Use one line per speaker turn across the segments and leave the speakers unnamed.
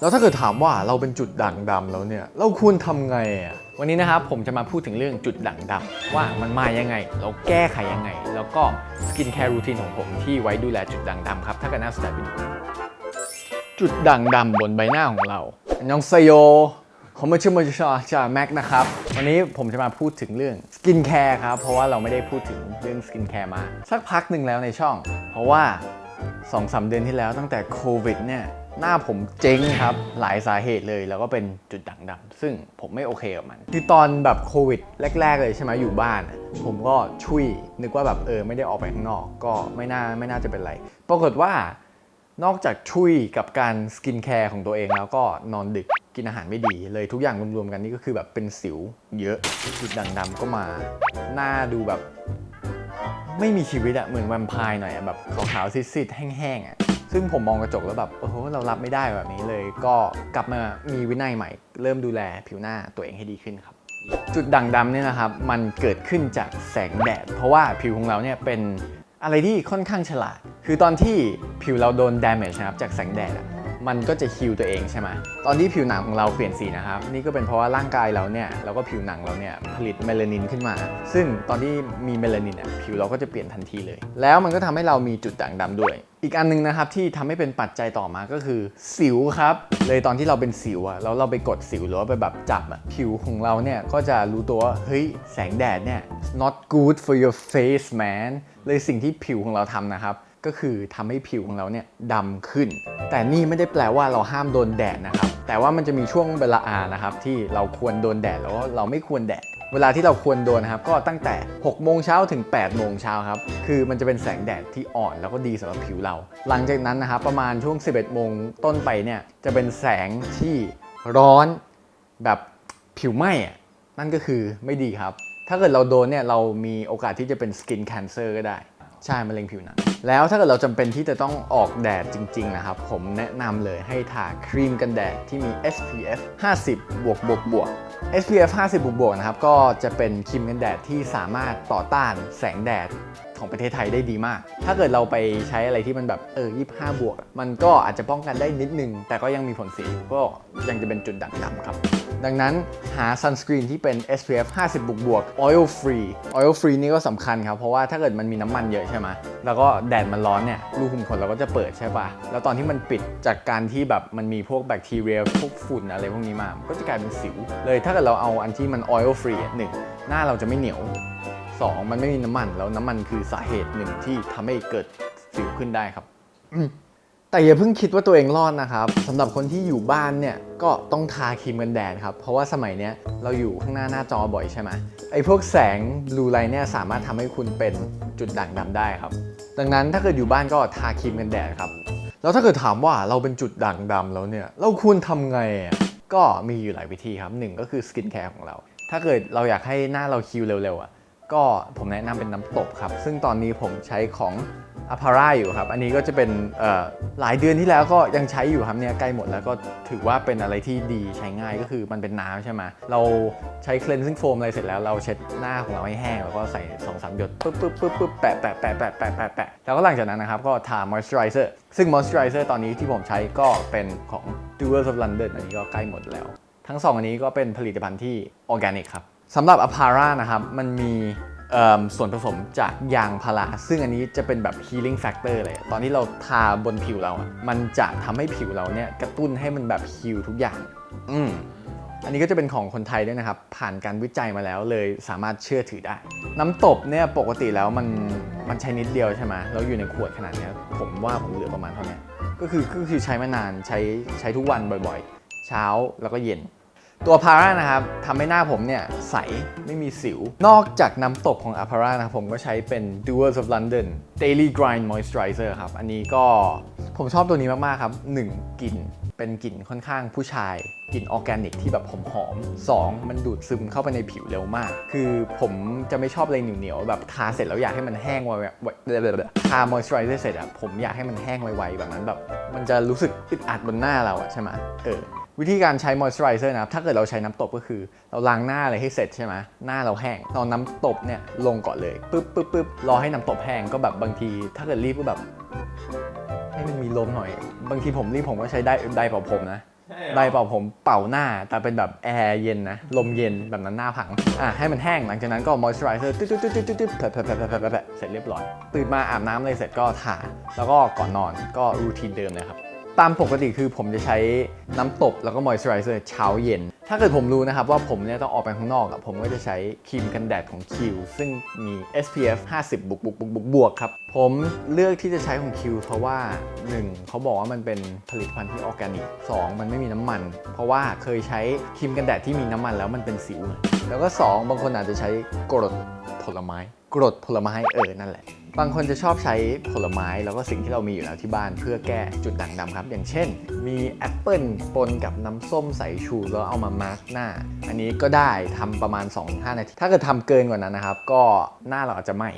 แล้วถ้าเกิดถามว่าเราเป็นจุดด่างดำแล้วเนี่ย เราควรทำไงอะ วันนี้นะครับผมจะมาพูดถึงเรื่องจุดด่างดำว่ามันมายังไง เราแก้ไขยังไง แล้วก็สกินแคร์รูทีนของผมที่ไว้ดูแลจุดด่างดำครับ ถ้าเกิดน่าสนใจไปดูจุดด่างดำบนใบหน้าของเราอันยองเซโยผมมาชื่อมาชาจาแม็กนะครับ วันนี้ผมจะมาพูดถึงเรื่องสกินแคร์ครับ เพราะว่าเราไม่ได้พูดถึงเรื่องสกินแคร์มา สักพักหนึ่งแล้วในช่อง เพราะว่า2อสเดือนที่แล้วตั้งแต่โควิดเนี่ย หน้าผมเจ๊งครับ หลายสาเหตุเลยแล้วก็เป็นจุดด่างดำซึ่งผมไม่โอเคกับมันคือตอนแบบโควิดแรก ๆ เลยใช่ไหมอยู่บ้าน ผมก็ชุยนึกว่าแบบเออไม่ได้ออกไปข้างนอก ก็ไม่น่าไม่น่าจะเป็นไร ปรากฏว่านอกจากชุยกับการสกินแคร์ของตัวเองแล้วก็นอนดึกกินอาหารไม่ดีเลยทุกอย่างรวมๆกันนี่ก็คือแบบเป็นสิวเยอะจุดด่างดำก็มา หน้าดูแบบ ไม่มีชีวิตอะเหมือนแวมไพร์หน่อยอะแบบขาวๆซีดๆแห้งๆอะ ซึ่งผมมองกระจกแล้วแบบโอ้โหเรารับไม่ได้แบบนี้เลย ก็กลับมามีวินัยใหม่ เริ่มดูแลผิวหน้าตัวเองให้ดีขึ้นครับ จุดด่างดำเนี่ยนะครับมันเกิดขึ้นจากแสงแดด เพราะว่าผิวของเราเนี่ยเป็นอะไรที่ค่อนข้างฉลาด คือตอนที่ผิวเราโดน damage นะครับจากแสงแดดอะ มันก็จะฮิวตัวเองใช่ไหมตอนที่ผิวหนังของเราเปลี่ยนสีนะครับ นี่ก็เป็นเพราะว่าร่างกายเราเนี่ยแล้วก็ผิวหนังเราเนี่ยผลิตเมลานินขึ้นมา ซึ่งตอนที่มีเมลานินอะผิวเราก็จะเปลี่ยนทันทีเลย แล้วมันก็ทำให้เรามีจุดด่างดำด้วย อีกอันหนึงนะครับที่ทำให้เป็นปัจจัยต่อมาก็คือสิวครับ เลยตอนที่เราเป็นสิวอะแล้วเราไปกดสิวหรือว่าไปแบบจับอะผิวของเราเนี่ยก็จะรู้ตัวว่าเฮ้ยแสงแดดเนี่ย not good for your face man เลยสิ่งที่ผิวของเราทำนะครับ ก็คือทำให้ผิวของเราเนี่ยดำขึ้น แต่นี่ไม่ได้แปลว่าเราห้ามโดนแดดนะครับ แต่ว่ามันจะมีช่วงเวลานะครับที่เราควรโดนแดดแล้วก็เราไม่ควรแดดเวลาที่เราควรโดนนะครับก็ตั้งแต่ 6 โมงเช้าถึง 8 โมงเช้าครับ คือมันจะเป็นแสงแดดที่อ่อนแล้วก็ดีสำหรับผิวเรา หลังจากนั้นนะครับประมาณช่วง 11 โมงต้นไปเนี่ยจะเป็นแสงที่ร้อนแบบผิวไหม้อะนั่นก็คือไม่ดีครับ ถ้าเกิดเราโดนเนี่ยเรามีโอกาสที่จะเป็นสกินแคนเซอร์ก็ได้ ใช่มะเร็งผิวหนัง แล้วถ้าเกิดเราจำเป็นที่จะต้องออกแดดจริง ๆ นะครับ ผมแนะนำเลยให้ทาครีมกันแดดที่มี SPF 50 บวกบวกบวก SPF 50 บวกบวกนะครับ ก็จะเป็นครีมกันแดดที่สามารถต่อต้านแสงแดดของประเทศไทยได้ดีมาก ถ้าเกิดเราไปใช้อะไรที่มันแบบเออ25 บวก มันก็อาจจะป้องกันได้นิดนึง แต่ก็ยังมีผลเสียอยู่ก็ยังจะเป็นจุดด่างดำครับ ดังนั้นหาซันสกรีนที่เป็น SPF 50 บวกบวก oil free oil free นี่ก็สำคัญครับ เพราะว่าถ้าเกิดมันมีน้ำมันเยอะใช่ไหมแล้วก็แดดมันร้อนเนี่ยรูขุมขนเราก็จะเปิดใช่ปะแล้วตอนที่มันปิดจากการที่แบบมันมีพวกแบคทีเรียพวกฝุ่นอะไรพวกนี้มามก็จะกลายเป็นสิว เลยถ้าเกิดเราเอาอันที่มัน oil free หนึ่งหน้าเราจะไม่เหนียวสองมันไม่มีน้ำมัน แล้วน้ำมันคือสาเหตุหนึ่งที่ทำให้เกิดสิวขึ้นได้ครับ แต่อย่าเพิ่งคิดว่าตัวเองรอดนะครับสำหรับคนที่อยู่บ้านเนี่ยก็ต้องทาครีมกันแดดครับ เพราะว่าสมัยเนี้ยเราอยู่ข้างหน้าหน้าจอบ่อยใช่ไหมไอ้พวกแสงบลูไลท์เนี่ยสามารถทำให้คุณเป็นจุดด่างดำได้ครับ ดังนั้นถ้าเกิดอยู่บ้านก็ทาครีมกันแดดครับ แล้วถ้าเกิดถามว่าเราเป็นจุดด่างดำแล้วเนี่ยเราควรทำไงอะก็มีอยู่หลายวิธีครับหนึ่งก็คือสกินแคร์ของเรา ถ้าเกิดเราอยากให้หน้าเราคิวเร็วๆอะ ก็ผมแนะนำเป็นน้ำตบครับ ซึ่งตอนนี้ผมใช้ของ a p a r a อยู่ครับ อันนี้ก็จะเป็นหลายเดือนที่แล้วก็ยังใช้อยู่ครับเนี่ยใกล้หมดแล้วก็ถือว่าเป็นอะไรที่ดีใช้ง่ายก็คือมันเป็นน้ำใช่ไหมเราใช้ cleansing foam อะไรเสร็จแล้วเราเช็ดหน้าของเราให้แห้ง แล้วก็ใส่2องสามหยดปึ๊บปึ๊บปึ๊บปึ๊บแปะแปะแปะแปะแปะแปะแปะแล้วก็หลังจากนั้นนะครับก็ทา moisturizer ซึ่ง moisturizer ตอนนี้ที่ผมใช้ก็เป็นของ Doers of London อันนี้ก็ใกล้หมดแล้ว ทั้งสองอันนี้ก็เป็นผลิตภัณฑ์ที่ออร์แกนิกครับ สำหรับ a p a r a นะครับมันมีส่วนผสมจากยางพาราซึ่งอันนี้จะเป็นแบบ healing factor เลย ตอนที่เราทาบนผิวเราอะมันจะทำให้ผิวเราเนี่ยกระตุ้นให้มันแบบฮิลทุกอย่าง อืมอันนี้ก็จะเป็นของคนไทยด้วยนะครับ ผ่านการวิจัยมาแล้วเลยสามารถเชื่อถือได้ น้ำตบเนี่ยปกติแล้วมันมันใช้นิดเดียวใช่ไหมแล้วอยู่ในขวดขนาดเนี้ยผมว่าผมเหลือประมาณเท่านี้ก็คือก็คือใช้มานานใช้ใช้ทุกวันบ่อยๆ เช้าแล้วก็เย็น ตัวพารานะครับทำให้หน้าผมเนี่ยใสไม่มีสิว นอกจากน้ำตกของ a p a r a นะครับผมก็ใช้เป็น Doers of London Daily Grind Moisturizer ครับ อันนี้ก็ผมชอบตัวนี้มาก ๆ ครับ 1. กลิ่นเป็นกลิ่นค่อนข้างผู้ชาย กลิ่นออร์แกนิกที่แบบหอมๆสองมันดูดซึมเข้าไปในผิวเร็วมาก คือผมจะไม่ชอบอะไรเหนียวๆแบบทาเสร็จแล้วอยากให้มันแห้งไวๆทามอยส์ไรเซอร์เสร็จอะผมอยากให้มันแห้งไวๆแบบนั้นแบบ มันจะรู้สึกอึดอัดบนหน้าเราอะใช่ไหมเออ วิธีการใช้ moisturizer นะครับถ้าเกิดเราใช้น้ำตบก็คือ เราล้างหน้าอะไรให้เสร็จใช่ไหมหน้าเราแห้งเราน้ำตบเนี่ยลงก่อนเลยปึ๊บปึ๊บปึ๊บรอให้น้ำตบแห้งก็แบบบางที ถ้าเกิดรีบก็แบบ ให้มันมีลมหน่อย บางทีผมรีบผมก็ใช้ได้ได้เป่าผมนะไดร์เป่าผมเป่าหน้าแต่เป็นแบบแอร์เย็นนะ ลมเย็นแบบนั้นหน้าพังอะให้มันแห้งหลังจากนั้นก็มอยส์เจอไรเซอร์ตึ๊ดตึ๊ดตึ๊ดตึ๊ดตึ๊ดแผลแผลแผลแผลแผลแผลเสร็จเรียบร้อยตื่นมาอาบน้ำอะไรเสร็จก็ทาแล้วก็ก่อนนอนก็รูทีนเดิมเลยครับ ตามปกติคือผมจะใช้น้ำตบแล้วก็มอยส์เจอไรเซอร์เช้าเย็น ถ้าเกิดผมรู้นะครับว่าผมเนี่ยต้องออกไปข้างนอกอะผมก็จะใช้ครีมกันแดดของ Q ซึ่งมี SPF 50 บวกบวกบวกบวกบวกครับ ผมเลือกที่จะใช้ของ Q เพราะว่า 1. เขาบอกว่ามันเป็นผลิตภัณฑ์ที่ออร์แกนิก 2. มันไม่มีน้ำมัน เพราะว่าเคยใช้ครีมกันแดดที่มีน้ำมันแล้วมันเป็นสิว แล้วก็ 2 บางคนอาจจะใช้กรดผลไม้ กรดผลไม้เออนั่นแหละ บางคนจะชอบใช้ผลไม้แล้วก็สิ่งที่เรามีอยู่แล้วที่บ้านเพื่อแก้จุดด่างดำครับ อย่างเช่น มีแอปเปิลปนกับน้ำส้มสายชูแล้วเอามามาร์กหน้า อันนี้ก็ได้ทำประมาณ 2-5 นาที ถ้าเกิดทำเกินกว่านั้นนะครับ ก็หน้าเราอาจจะไหม้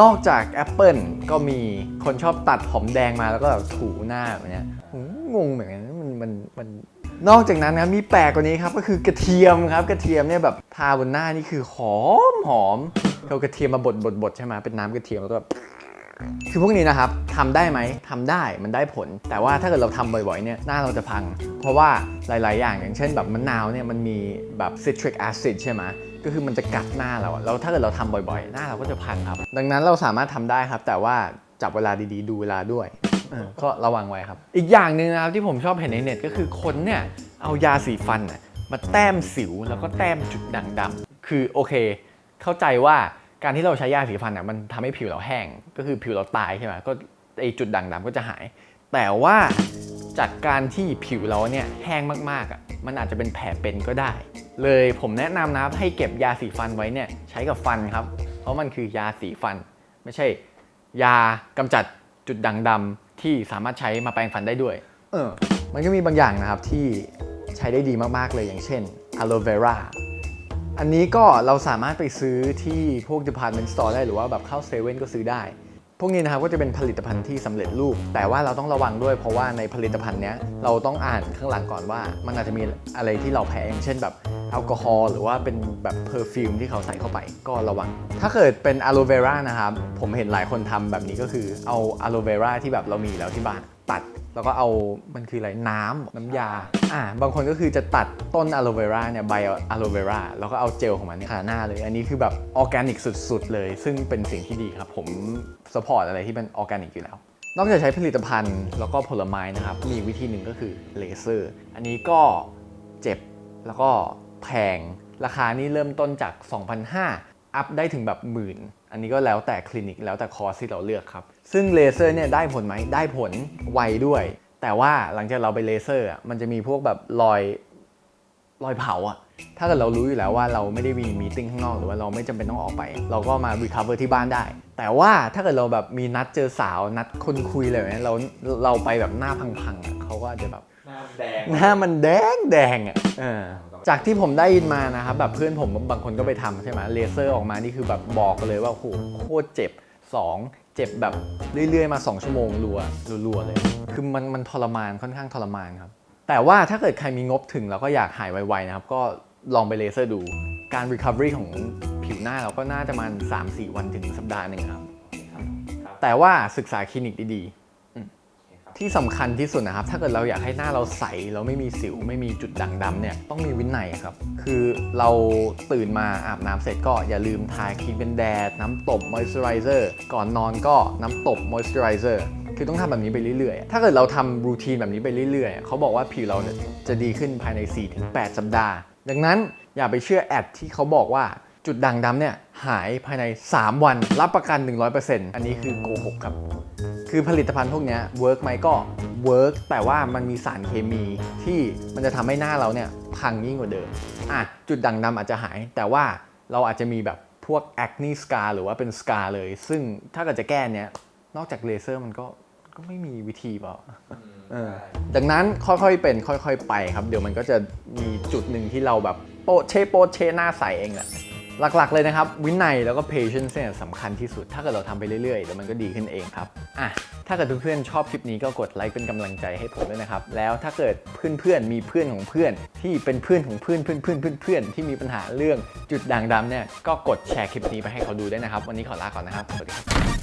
นอกจากแอปเปิลก็มีคนชอบตัดหอมแดงมาแล้วก็แบบถูหน้าแบบเนี้ยงงเหมือนกันมันมันมันนอกจากนั้นนะมีแปลกกว่านี้ครับก็คือกระเทียมครับ กระเทียมเนี่ยแบบทาบนหน้านี่คือหอมหอม เอากระเทียมมาบดบดบดใช่ไหมเป็นน้ำกระเทียมแล้วก็คือพวกนี้นะครับทำได้ไหมทำได้มันได้ผล แต่ว่าถ้าเกิดเราทำบ่อยๆเนี่ยหน้าเราจะพัง เพราะว่าหลาย ๆ อย่างอย่างเช่นแบบมะนาวเนี่ยมันมีแบบ citric acid ใช่ไหมก็คือมันจะกัดหน้าเราแล้วถ้าเกิดเราทำบ่อยๆ หน้าเราก็จะพังครับ ดังนั้นเราสามารถทำได้ครับ แต่ว่าจับเวลาดีๆ ดูเวลาด้วยก็ระวังไว้ครับ อีกอย่างหนึ่งนะครับที่ผมชอบเห็นในเน็ตก็คือคนเนี่ยเอายาสีฟันน่ะมาแต้มสิวแล้วก็แต้มจุดด่างดำคือโอเค เข้าใจว่าการที่เราใช้ยาสีฟันน่ะมันทำให้ผิวเราแห้ง ก็คือผิวเราตายใช่ไหมก็ไอจุดด่างดำก็จะหาย แต่ว่าจากการที่ผิวเราเนี่ยแห้งมากๆอะมันอาจจะเป็นแผลเป็นก็ได้ เลยผมแนะนำนะให้เก็บยาสีฟันไว้เนี่ยใช้กับฟันครับ เพราะมันคือยาสีฟัน ไม่ใช่ ยากำจัดจุดด่างดำที่สามารถใช้มาแปรงฟันได้ด้วย เออ มันก็มีบางอย่างนะครับที่ใช้ได้ดีมากๆเลยอย่างเช่น aloe vera อันนี้ก็เราสามารถไปซื้อที่พวก department store ได้หรือว่าแบบเข้าเซเว่นก็ซื้อได้ พวกนี้นะครับก็จะเป็นผลิตภัณฑ์ที่สำเร็จรูป แต่ว่าเราต้องระวังด้วยเพราะว่าในผลิตภัณฑ์เนี้ยเราต้องอ่านข้างหลังก่อนว่า มันอาจจะมีอะไรที่เราแพ้อย่างเช่นแบบแอลกอฮอล์หรือว่าเป็นแบบเพอร์ฟิวมที่เขาใส่เข้าไปก็ระวัง ถ้าเกิดเป็นอะโลเวรานะครับผมเห็นหลายคนทำแบบนี้ก็คือเอาอะโลเวราที่แบบเรามีแล้วที่บ้านตัด แล้วก็เอามันคืออะไรน้ำน้ำยาอ่าบางคนก็คือจะตัดต้นอะโลเวราเนี่ยใบอะโลเวราแล้วก็เอาเจลของมันเนี่ยทาหน้าเลย อันนี้คือแบบออร์แกนิกสุด ๆ เลย ซึ่งเป็นสิ่งที่ดีครับ ผมสปอร์ตอะไรที่เป็นออร์แกนิกอยู่แล้ว นอกจากใช้ผลิตภัณฑ์แล้วก็ผลไม้นะครับ มีอีกวิธีหนึ่งก็คือเลเซอร์ อันนี้ก็เจ็บแล้วก็แพงราคานี่เริ่มต้นจาก 2,500อัพได้ถึงแบบหมื่น อันนี้ก็แล้วแต่คลินิกแล้วแต่คอร์สที่เราเลือกครับ ซึ่งเลเซอร์เนี่ยได้ผลไหมได้ผลไวด้วย แต่ว่าหลังจากเราไปเลเซอร์อะมันจะมีพวกแบบรอยรอยเผาอะถ้าเกิดเรารู้อยู่แล้วว่าเราไม่ได้มีมีติ้งข้างนอกหรือว่าเราไม่จำเป็นต้องออกไป เราก็มา recover ที่บ้านได้ แต่ว่าถ้าเกิดเราแบบมีนัดเจอสาวนัดคนคุยอะไรแบบนี้เราเราไปแบบหน้าพังๆอะเขาก็อาจจะแบบ
หน้าแดง
หน้ามันแดงแดงอะเออ จากที่ผมได้ยินมานะครับแบบเพื่อนผมบางคนก็ไปทำใช่ไหมเลเซอร์ออกมานี่คือแบบบอกเลยว่าโอ้โหโคตรเจ็บ 2 เจ็บแบบเรื่อยๆมา 2 ชั่วโมงรัวรัวๆเลย คือมันมันทรมานค่อนข้างทรมานครับ แต่ว่าถ้าเกิดใครมีงบถึงแล้วก็อยากหายไวๆนะครับ ก็ลองไปเลเซอร์ดู การ recovery ของผิวหน้าเราก็น่าจะมัน3-4 วันถึงสัปดาห์หนึ่งครับ แต่ว่าศึกษาคลินิกดีๆ ที่สำคัญที่สุดนะครับ ถ้าเกิดเราอยากให้หน้าเราใสแล้วไม่มีสิว ไม่มีจุดด่างดำเนี่ย ต้องมีวินัยครับ คือเราตื่นมาอาบน้ำเสร็จก็อย่าลืมทาครีมเป็นแดด น้ำตบมอยส์เจอไรเซอร์ ก่อนนอนก็น้ำตบมอยส์เจอไรเซอร์ คือต้องทำแบบนี้ไปเรื่อยๆ ถ้าเกิดเราทำรูทีนแบบนี้ไปเรื่อยๆ เขาบอกว่าผิวเราจะดีขึ้นภายใน 4-8 สัปดาห์ ดังนั้นอย่าไปเชื่อแอดที่เขาบอกว่า จุดด่างดำเนี่ยหายภายใน 3 วัน รับประกัน 100%อันนี้คือโกหกครับ คือผลิตภัณฑ์พวกเนี้เวิร์กไหมก็เวิร์กแต่ว่ามันมีสารเคมีที่มันจะทำให้หน้าเราเนี่ยพังยิ่งกว่าเดิมอะจุดด่างดำอาจจะหาย แต่ว่าเราอาจจะมีแบบพวก acne scar หรือว่าเป็น scar เลย ซึ่งถ้าเกิดจะแก้เนี้ยนอกจากเลเซอร์มันก็ก็ไม่มีวิธีเปล่าเออดังนั้นค่อยๆเป็น ค่อยๆไปครับ เดี๋ยวมันก็จะมีจุดหนึ่งที่เราแบบโปะเชโปะเชหน้าใสเองแหละ หลักๆเลยนะครับ วินัยแล้วก็ patience เนี่ยสำคัญที่สุด ถ้าเกิดเราทำไปเรื่อยๆเดี๋ยวมันก็ดีขึ้นเองครับอะถ้าเกิดเพื่อนๆชอบคลิปนี้ก็กดไลค์เป็นกำลังใจให้ผมด้วยนะครับ แล้วถ้าเกิดเพื่อนๆมีเพื่อนของเพื่อนที่เป็นเพื่อนของเพื่อนเพื่อนเพื่อนเพื่อนเพื่อนที่มีปัญหาเรื่องจุดด่างดำเนี่ยก็กดแชร์คลิปนี้ไปให้เขาดูได้วยนะครับ วันนี้ขอลาก่อนนะครับสวัสดีครับ